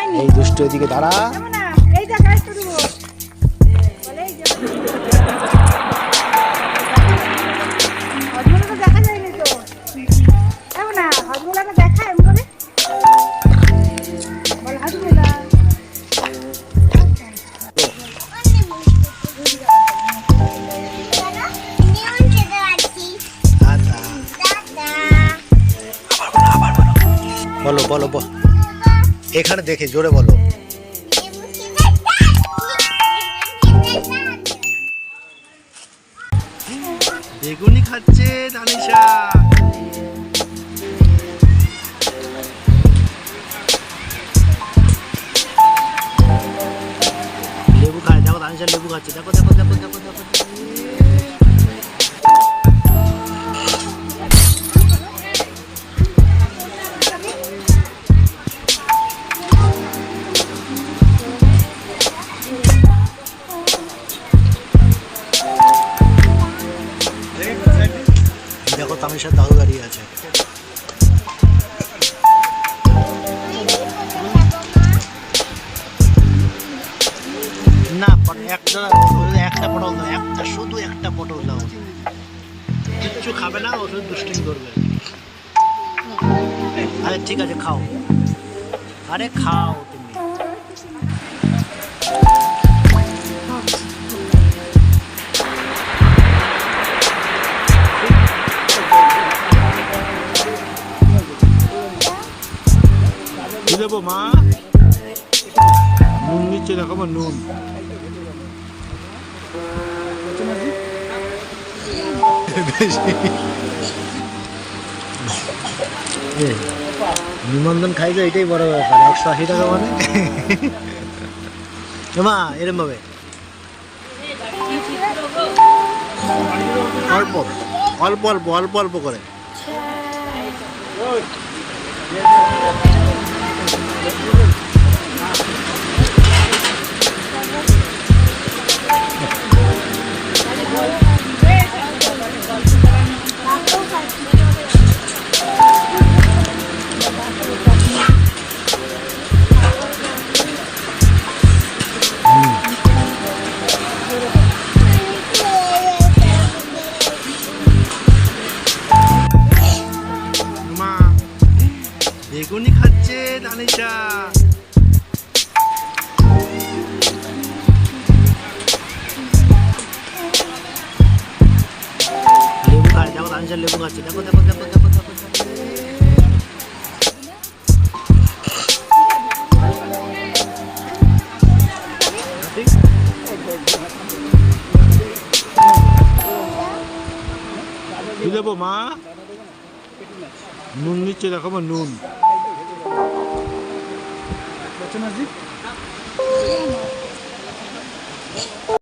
হয়নি? এই দুষ্টু এদিকে দাঁড়া। আচ্ছা বলো বলো বলো। এখানে দেখে, জোরে বলো। বেগুনি খাচ্ছে দানিশা। লেবু খায়, দেখো দানিশা লেবু খাচ্ছে। দেখো দেখো দেখো দেখো দেখো। দেখো তামিশার দাদু দাঁড়িয়ে আছে। না একটা একটা পটল দাও, একটা, শুধু একটা পটল দাও। কিচ্ছু খাবে না ও শুধু দুষ্টিমি করবে। আরে, ঠিক আছে, খাও। আরে, খাও তুমি। দেবো, মা? নুন নিচ্ছে, দেখো আমার নুন। নিমন্ত্রণ খাইছো এটাই বড় ব্যাপার, একশো আশি টাকা মানে? মা, এরম ভাবে। অল্প অল্প অল্প অল্প অল্প করে। বেগুনি খাচ্ছে দানিশা। লেবু খায়, দেখো দানিশার লেবু খাচ্ছে। দেখো দেখো দেখো দেবো মা? নুন নিচ্ছে দেখো আমার নুন